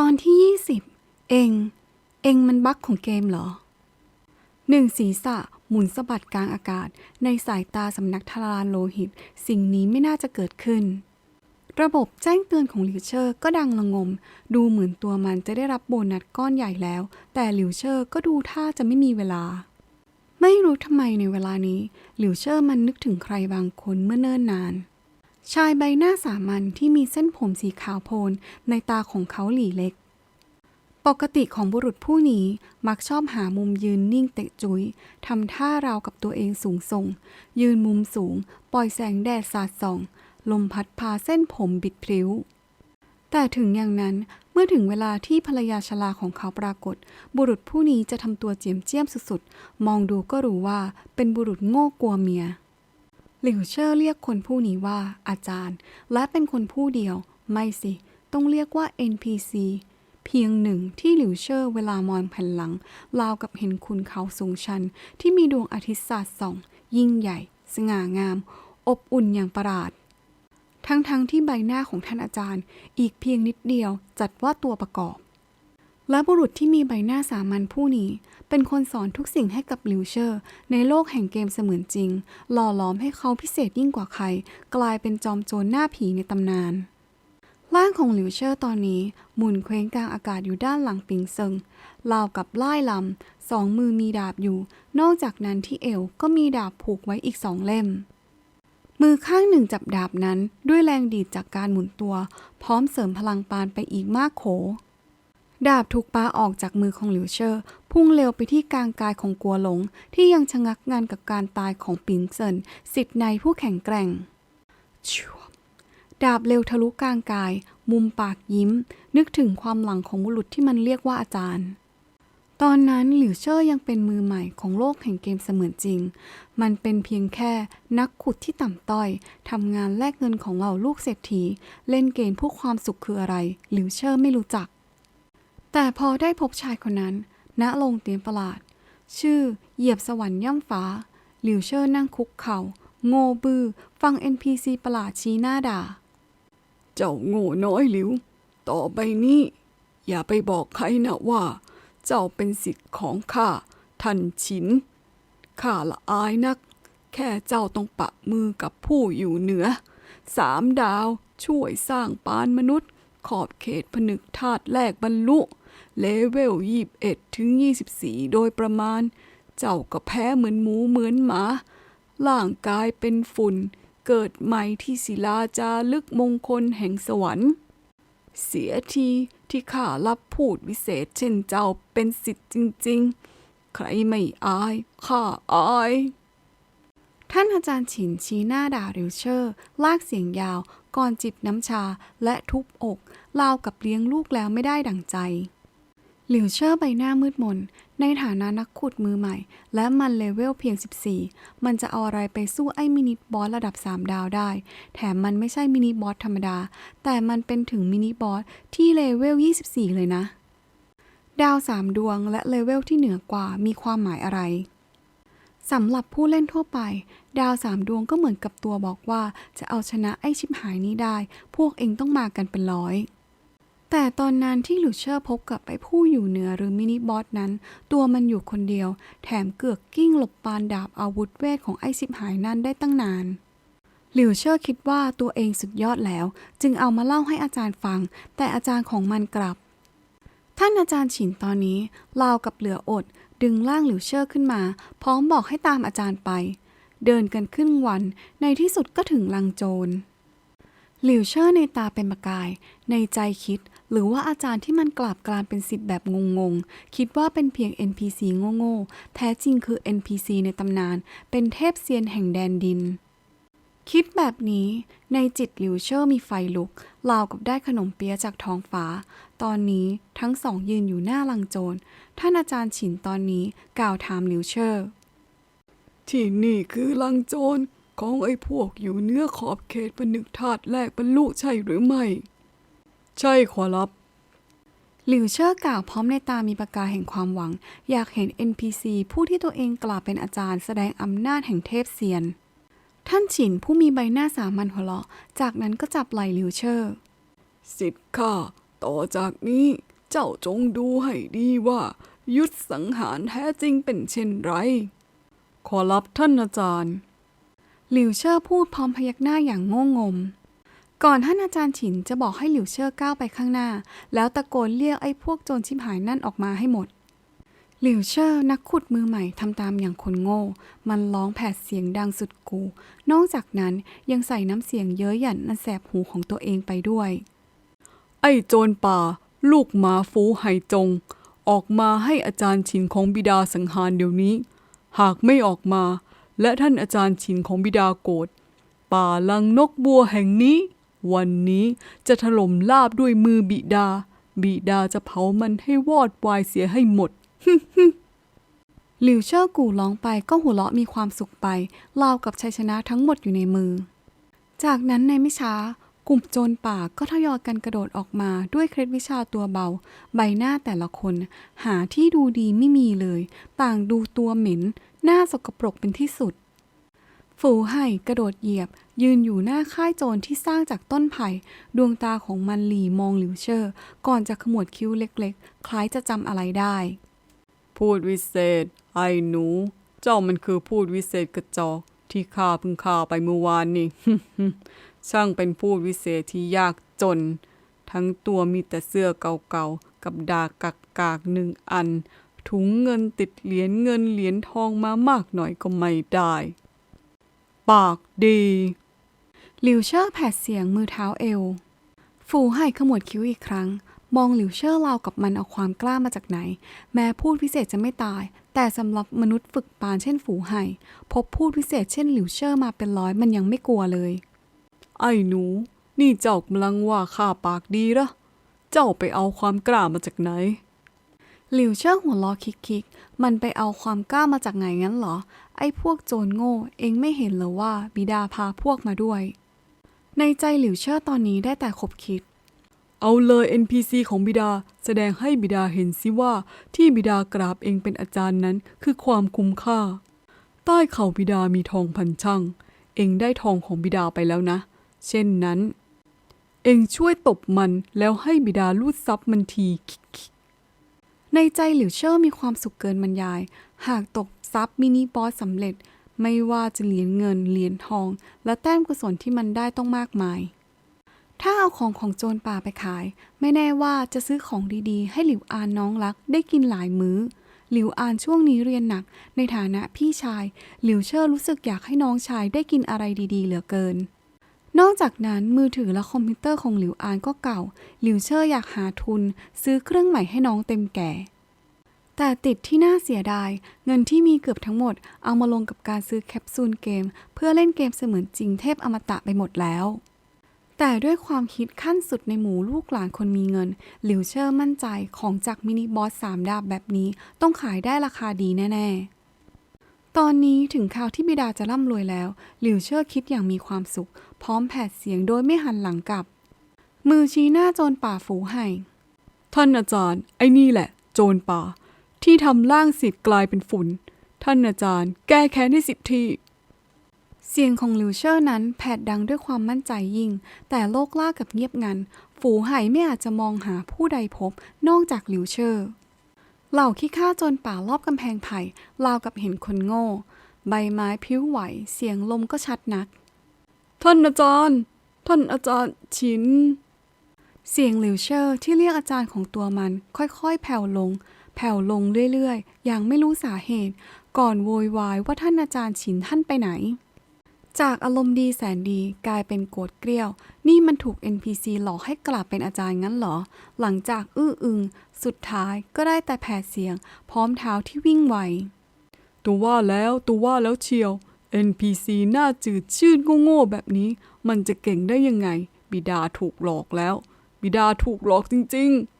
ตอนที่ 20 เอง เองมันบั๊กของเกมเหรอหนึ่งศีรษะหมุนสะบัดกลางอากาศ ในสายตาสำนักทารานโลหิต สิ่งนี้ไม่น่าจะเกิดขึ้น ระบบแจ้งเตือนของหลิวเชอร์ก็ดังระงม ดูเหมือนตัวมันจะได้รับโบนัสก้อนใหญ่แล้ว แต่หลิวเชอร์ก็ดูท่าจะไม่มีเวลา ไม่รู้ทำไมในเวลานี้ หลิวเชอร์มันนึกถึงใครบางคนเมื่อเนิ่นนาน ชายใบหน้าสามัญที่มีเส้นผมสีขาวโพลนในตาของเขาหลีเล็ก ปกติของบุรุษผู้นี้มักชอบหามุมยืนนิ่งเตะจุยทำท่าราวกับตัวเองสูงส่ง ยืนมุมสูง ปล่อยแสงแดดสาดส่อง ลมพัดพาเส้นผมบิดพลิ้ว แต่ถึงอย่างนั้นเมื่อถึงเวลาที่ภรรยาชราของเขาปรากฏ บุรุษผู้นี้จะทำตัวเจียมเจียมสุดๆ มองดูก็รู้ว่าเป็นบุรุษโง่กลัวเมีย หลิวเชอร์เรียกคนผู้นี้ว่าอาจารย์ และเป็นคนผู้เดียว ไม่สิ ต้องเรียกว่า NPC เพียงหนึ่งที่หลิวเชอร์เวลามองแผ่นหลังราวกับเห็นคุณเขาสูงชัน ที่มีดวงอาทิตย์สาดส่อง ยิ่งใหญ่ สง่างาม อบอุ่นอย่างประหลาด ทั้งๆทที่ใบหน้าของท่านอาจารย์ อีกเพียงนิดเดียวจัดว่าตัวประกอบ และบุรุษที่มีใบหน้าสามัญผู้นี้ เป็นคนสอนทุกสิ่งให้กับลิวเชอร์ ในโลกแห่งเกมเสมือนจริง หล่อหลอมให้เขาพิเศษยิ่งกว่าใคร กลายเป็นจอมโจรหน้าผีในตำนาน ร่างของลิวเชอร์ตอนนี้ หมุนเคว้งกลางอากาศอยู่ด้านหลังปิงเซิงราวกับไล่ลำสองมือมีดาบอยู่ นอกจากนั้นที่เอวก็มีดาบผูกไว้อีกสองเล่มมือข้างหนึ่งจับดาบนั้นด้วยแรงดีดจากการหมุนตัว พร้อมเสริมพลังปานไปอีกมากโข ดาบถูกปาออกจากมือของหลิวเชอร์พุ่งเร็วไปที่กลางกายของกัวหลง ที่ยังชะงักงานกับการตายของปิงเซินสิทธิ์ในผู้แข็งแกร่ง ดาบเร็วทะลุกลางกาย มุมปากยิ้ม นึกถึงความหลังของบุรุษที่มันเรียกว่าอาจารย์ ตอนนั้นหลิวเชอร์ยังเป็นมือใหม่ของโลกแห่งเกมเสมือนจริง มันเป็นเพียงแค่นักขุดที่ต่ำต้อยทำงานแลกเงินของเหล่าลูกเศรษฐี เล่นเกมผู้ความสุขคืออะไรหลิวเชอร์ไม่รู้จัก แต่พอได้พบชายคนนั้นณโรงเตียนประหลาด ชื่อเหยียบสวรรค์ย่ำฟ้า หลิวเชอร์นั่งคุกเขา่า โง่บือ้อฟัง NPC ประหลาดชี้หน้าด่า เจ้าโง่น้อยหลิว ต่อไปนี้ อย่าไปบอกใครนะว่า เจ้าเป็นสิทธิ์ของข้าท่านฉินข้าละอายนัก แค่เจ้าต้องปะมือกับผู้อยู่เหนือ สามดาวช่วยสร้างปานมนุษย์ ขอบเขตผนึกธาตุแรกบรรลุเลเวลยีบเอ็ดถึง24โดยประมาณ เจ้าก็แพ้เหมือนหมูเหมือนหมา ร่างกายเป็นฝุ่น เกิดใหม่ที่ศิลาจารึกมงคลแห่งสวรรค์ เสียทีที่ข้ารับพูดวิเศษเช่นเจ้าเป็นสิทธิ์จริง ๆ ใครไม่อาย ข้าอาย ท่านอาจารย์ฉินชี้หน้าด่าริวเชอร์ ลากเสียงยาว ก่อนจิบน้ำชาและทุบอกราวกับเลี้ยงลูกแล้วไม่ได้ดั่งใจ หลิวเชอร์ใบหน้ามืดมน ในฐานะนักขุดมือใหม่ และมันเลเวลเพียง 14 มันจะเอาอะไรไปสู้ไอ้มินิบอสระดับ 3 ดาวได้ แถมมันไม่ใช่มินิบอสธรรมดา แต่มันเป็นถึงมินิบอสที่เลเวล 24 เลยนะ ดาว3ดวงและเลเวลที่เหนือกว่ามีความหมายอะไร สำหรับผู้เล่นทั่วไป ดาวสามดวงก็เหมือนกับตัวบอกว่า จะเอาชนะไอ้ชิบหายนี้ได้ พวกเองต้องมากันเป็นร้อย แต่ตอนนั้นที่หลูเชอร์พบกับไอ้ผู้อยู่เหนือหรือมินิบอสนั้น ตัวมันอยู่คนเดียว แถมเกือกกิ้งหลบปานดาบอาวุธเวทของไอ้ชิบหายนั้นได้ตั้งนานหลิวเชอร์คิดว่าตัวเองสุดยอดแล้ว จึงเอามาเล่าให้อาจารย์ฟัง แต่อาจารย์ของมันกลับ ท่านอาจารย์ฉินตอนนี้ราวกับเหลืออด ดึงร่างหลิวเชอร์ขึ้นมา พร้อมบอกให้ตามอาจารย์ไป เดินกันขึ้นวัน ในที่สุดก็ถึงลังโจร หลิวเชอร์ในตาเป็นประกาย ในใจคิดหรือว่าอาจารย์ที่มันกลับกลานเป็นสิทธิ์แบบงงๆ คิดว่าเป็นเพียง NPC โง่ๆ แท้จริงคือ NPC ในตำนาน เป็นเทพเซียนแห่งแดนดิน คิดแบบนี้ในจิตหลิวเชอร์มีไฟลุกราวกับได้ขนมเปี๊ยะจากท้องฟ้า ตอนนี้ทั้งสองยืนอยู่หน้าลังโจร ท่านอาจารย์ฉินตอนนี้กล่าวถามหลิวเชอร์ ที่นี่คือลังโจรของไอ้พวกอยู่เหนื้อขอบเขตผนึกธาตุแรกบรรลุใช่หรือไม่ ใช่ขอรับหลิวเชอร์กล่าวพร้อมในตามีประกายแห่งความหวัง อยากเห็น NPC ผู้ที่ตัวเองกล่าวเป็นอาจารย์แสดงอำนาจแห่งเทพเซียน ท่านฉินผู้มีใบหน้าสามัญหัวเราะ จากนั้นก็จับไหล่หลิวเชอร์ สิทธิ์ข้า ต่อจากนี้เจ้าจงดูให้ดีว่า ยุทธสังหารแท้จริงเป็นเช่นไร ขอรับท่านอาจารย์หลิวเชอร์พูดพร้อมพยักหน้าอย่างโง่งม ก่อนท่านอาจารย์ฉินจะบอกให้หลิวเชอร์ก้าวไปข้างหน้า แล้วตะโกนเรียกไอ้พวกโจรชิบหายนั่นออกมาให้หมด หลิวเชอร์นักขุดมือใหม่ทำตามอย่างคนโง่ มันร้องแผดเสียงดังสุดกู นอกจากนั้นยังใส่น้ำเสียงเย้ยหยันอันแสบหูของตัวเองไปด้วย ไอ้โจรป่า ลูกหมาฟูไห่จง ออกมาให้อาจารย์ชินของบิดาสังหารเดี๋ยวนี้ หากไม่ออกมา และท่านอาจารย์ชินของบิดาโกรธป่าลังนกบัวแห่งนี้ วันนี้จะถล่มลาบด้วยมือบิดา บิดาจะเผามันให้วอดวายเสียให้หมด หลิวเชอร์กู่ร้องไปก็หัวเราะมีความสุขไปราวกับชัยชนะทั้งหมดอยู่ในมือ จากนั้นในไม่ช้ากลุ่มโจรป่าก็ทยอยกันกระโดดออกมาด้วยเคล็ดวิชาตัวเบา ใบหน้าแต่ละคน หาที่ดูดีไม่มีเลย ต่างดูตัวเหม็น หน้าสกปรกเป็นที่สุด ฝูไห่กระโดดเหยียบ ยืนอยู่หน้าค่ายโจรที่สร้างจากต้นไผ่ ดวงตาของมันหลีมองหลิวเชอร์ ก่อนจะขมวดคิ้วเล็กๆ คล้ายจะจำอะไรได้ พูดวิเศษ ไอ้หนู เจ้ามันคือพูดวิเศษกระจอกที่ข้าเพิ่งฆ่าไปเมื่อวานนี่ช่างเป็นพูดวิเศษที่ยากจน ทั้งตัวมีแต่เสื้อเก่าๆ กับดาบกักกากๆหนึ่งอัน ถุงเงินติดเหรียญเงินเหรียญทองมามากหน่อยก็ไม่ได้ ปากดีหลิวเชอร์แผดเสียงมือเท้าเอวฝูไห่ขมวดคิ้วอีกครั้ง มองหลิวเชอร์ราวกับมันเอาความกล้ามาจากไหน แม้พูดพิเศษจะไม่ตาย แต่สำหรับมนุษย์ฝึกปานเช่นฝูไห่ พบพูดพิเศษเช่นหลิวเชอร์มาเป็นร้อยมันยังไม่กลัวเลย ไอ้หนู นี่เจ้ากำลังว่าข้าปากดีเหรอเจ้าไปเอาความกล้ามาจากไหน หลิวเชอร์หัวล้อคิกๆ มันไปเอาความกล้ามาจากไหนงั้นเหรอ ไอ้พวกโจรโง่เองไม่เห็นเหรอว่าบิดาพาพวกมาด้วย ในใจหลิวเชอร์ตอนนี้ได้แต่ขบคิด เอาเลย NPC ของบิดาแสดงให้บิดาเห็นสิว่าที่บิดากราบเองเป็นอาจารย์นั้นคือความคุ้มค่า ใต้เข่าบิดามีทองพันช่าง เองได้ทองของบิดาไปแล้วนะ เช่นนั้น เองช่วยตบมันแล้วให้บิดาลูดซับมันที ในใจหลิวเชอร์มีความสุขเกินบรรยาย หากตกซับมินิบอสสำเร็จ ไม่ว่าจะเหรียญเงินเหรียญทอง และแต้มกุศลที่มันได้ต้องมากมาย ถ้าเอาของของโจรป่าไปขาย ไม่แน่ว่าจะซื้อของดีๆ ให้หลิวอานน้องรักได้กินหลายมื้อ หลิวอานช่วงนี้เรียนหนัก ในฐานะพี่ชาย หลิวเชอร์รู้สึกอยากให้น้องชายได้กินอะไรดีๆ เหลือเกิน นอกจากนั้นมือถือและคอมพิวเตอร์ของหลิวอานก็เก่า หลิวเชอร์อยากหาทุน ซื้อเครื่องใหม่ให้น้องเต็มแก่ แต่ติดที่น่าเสียดาย เงินที่มีเกือบทั้งหมด เอามาลงกับการซื้อแคปซูลเกม เพื่อเล่นเกมเสมือนจริงเทพอมตะไปหมดแล้ว แต่ด้วยความคิดขั้นสุดในหมู่ลูกหลานคนมีเงิน หลิวเชอร์มั่นใจของจากมินิบอสสามดาบแบบนี้ต้องขายได้ราคาดีแน่ๆ ตอนนี้ถึงข่าวที่บิดาจะร่ำรวยแล้ว หลิวเชอร์คิดอย่างมีความสุข พร้อมแผดเสียงโดยไม่หันหลังกลับ มือชี้หน้าโจรป่าฝูไห่ท่านอาจารย์ ไอ้นี่แหละ โจรป่า ที่ทำร่างสิทธิ์กลายเป็นฝุ่น ท่านอาจารย์ แก้แค้นให้สิทธิ์ที เสียงของลิวเชอร์นั้นแผดดังด้วยความมั่นใจยิ่ง แต่โลกล่ากับเงียบงัน ฝูไห่ไม่อาจจะมองหาผู้ใดพบนอกจากลิวเชอร์ เหล่าขี้ข้าจรป่ารอบกำแพงไผ่ราวกับเห็นคนโง่ ใบไม้พิ้วไหว เสียงลมก็ชัดนัก ท่านอาจารย์ ท่านอาจารย์ชิน เสียงลิวเชอร์ที่เรียกอาจารย์ของตัวมัน ค่อยๆ แผ่วลง แผ่วลงเรื่อยๆ อย่างไม่รู้สาเหตุ ก่อนโวยวายว่าท่านอาจารย์ฉินท่านไปไหน จากอารมณ์ดีแสนดีกลายเป็นโกรธเกรี้ยว นี่มันถูก NPC หลอกให้กลับเป็นอาจารย์งั้นเหรอ หลังจากอื้ออึง สุดท้ายก็ได้แต่แผดเสียง พร้อมเท้าที่วิ่งไวตัวว่าแล้วตัวว่าแล้วเชียว NPC หน้าจืดชืดโง่ๆแบบนี้ มันจะเก่งได้ยังไง บิดาถูกหลอกแล้ว บิดาถูกหลอกจริง ๆ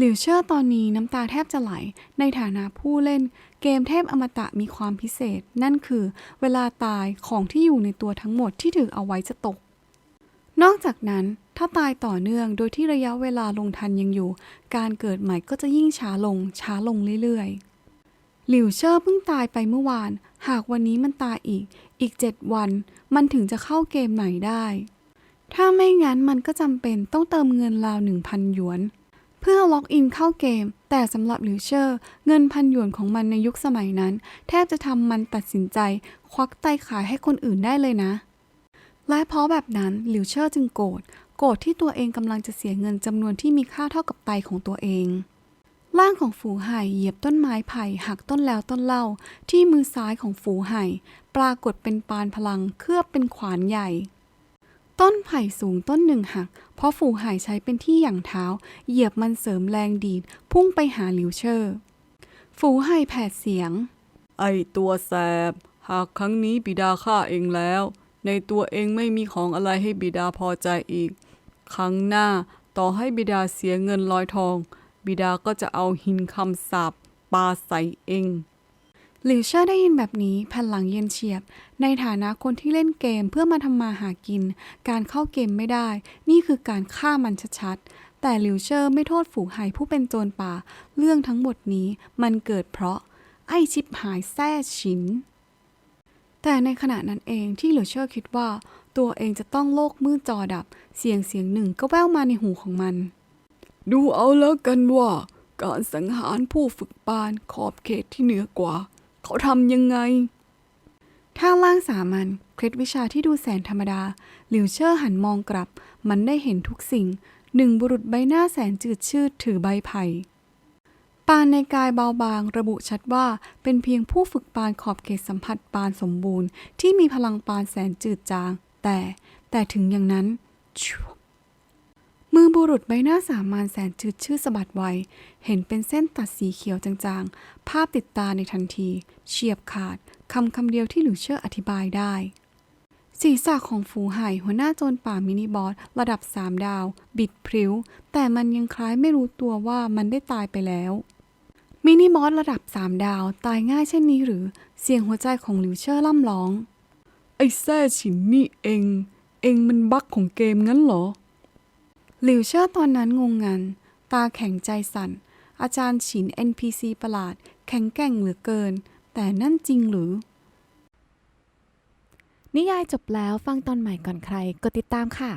หลิวเชอร์ตอนนี้น้ำตาแทบจะไหล ในฐานะผู้เล่น เกมเทพอมตะมีความพิเศษ นั่นคือ เวลาตายของที่อยู่ในตัวทั้งหมดที่ถือเอาไว้จะตก นอกจากนั้น ถ้าตายต่อเนื่องโดยที่ระยะเวลาลงทันยังอยู่ การเกิดใหม่ก็จะยิ่งช้าลง ช้าลงเรื่อยๆ หลิวเชอร์เพิ่งตายไปเมื่อวาน หากวันนี้มันตายอีก อีกเจ็ดวัน มันถึงจะเข้าเกมใหม่ได้ ถ้าไม่งั้นมันก็จำเป็นต้องเติมเงินราว1,000หยวน เพื่อล็อกอินเข้าเกม แต่สำหรับหลิวเชอร์ เงินพันหยวนของมันในยุคสมัยนั้น แทบจะทำมันตัดสินใจ ควักไตขายให้คนอื่นได้เลยนะ และเพราะแบบนั้นหลิวเชอร์จึงโกรธโกรธที่ตัวเองกำลังจะเสียเงินจำนวนที่มีค่าเท่ากับไตของตัวเองร่างของฝูไห่เหยียบต้นไม้ไผ่หักต้นแล้วต้นเล่า ที่มือซ้ายของฝูไห่ ปรากฏเป็นปานพลังเคลือบเป็นขวานใหญ่ ต้นไผ่สูงต้นหนึ่งหัก เพราะฝูไห่ใช้เป็นที่หยั่งเท้า เหยียบมันเสริมแรงดีด พุ่งไปหาหลิวเชอร์ ฝูไห่แผดเสียง ไอตัวแสบ หากครั้งนี้บิดาฆ่าเองแล้ว ในตัวเองไม่มีของอะไรให้บิดาพอใจอีก ครั้งหน้าต่อให้บิดาเสียเงินร้อยทอง บิดาก็จะเอาหินคำสาปปาใส่เอง หลิวเชอร์ได้ยินแบบนี้แผ่นหลังเย็นเฉียบ ในฐานะคนที่เล่นเกมเพื่อมาทำมาหากิน การเข้าเกมไม่ได้ นี่คือการฆ่ามันชัดๆ แต่หลิวเชอร์ไม่โทษฝูไห่ผู้เป็นโจรป่า เรื่องทั้งหมดนี้มันเกิดเพราะ ไอชิบหายแซ่ชินแต่ในขณะนั้นเองที่หลิวเชอร์คิดว่า ตัวเองจะต้องโลกมืดจอดับ เสียงเสียงหนึ่งก็แว่วมาในหูของมัน ดูเอาแล้วกันว่า การสังหารผู้ฝึกปานขอบเขตที่เหนือกว่า เขาทำยังไง ถ้าล่างสามัญเคล็ดวิชาที่ดูแสนธรรมดา หลิวเชอร์หันมองกลับ มันได้เห็นทุกสิ่ง หนึ่งบุรุษใบหน้าแสนจืดชืดถือใบไผ่ปานในกายเบาบางระบุชัดว่าเป็นเพียงผู้ฝึกปานขอบเขตสัมผัสปานสมบูรณ์ ที่มีพลังปานแสนจืดจาง แต่แต่ถึงอย่างนั้นชิว มือบุรุษใบหน้าสามัญแสนจืดชืดสะบัดไว เห็นเป็นเส้นตัดสีเขียวจางๆ ภาพติดตาในทันที เฉียบขาดคำคำเดียวที่หลิวเชอร์อธิบายได้ ศีรษะของฝูไห่หัวหน้าโจรป่ามินิบอสระดับ3ดาว บิดพริ้ว แต่มันยังคล้ายไม่รู้ตัวว่ามันได้ตายไปแล้ว มินิบอสระดับ3ดาวตายง่ายเช่นนี้หรือ เสียงหัวใจของหลิวเชอร์ล่ำร้อง ไอ้แซ่ฉินนี่เอง เองมันบักของเกมงั้นเหรอ หลิวเชื่อตอนนั้นงงงัน ตาแข็งใจสั่น อาจารย์ฉิน NPC ประหลาด แข็งแกร่งเหลือเกิน แต่นั่นจริงหรือ นิยายจบแล้วฟังตอนใหม่ก่อนใคร กดติดตามค่ะ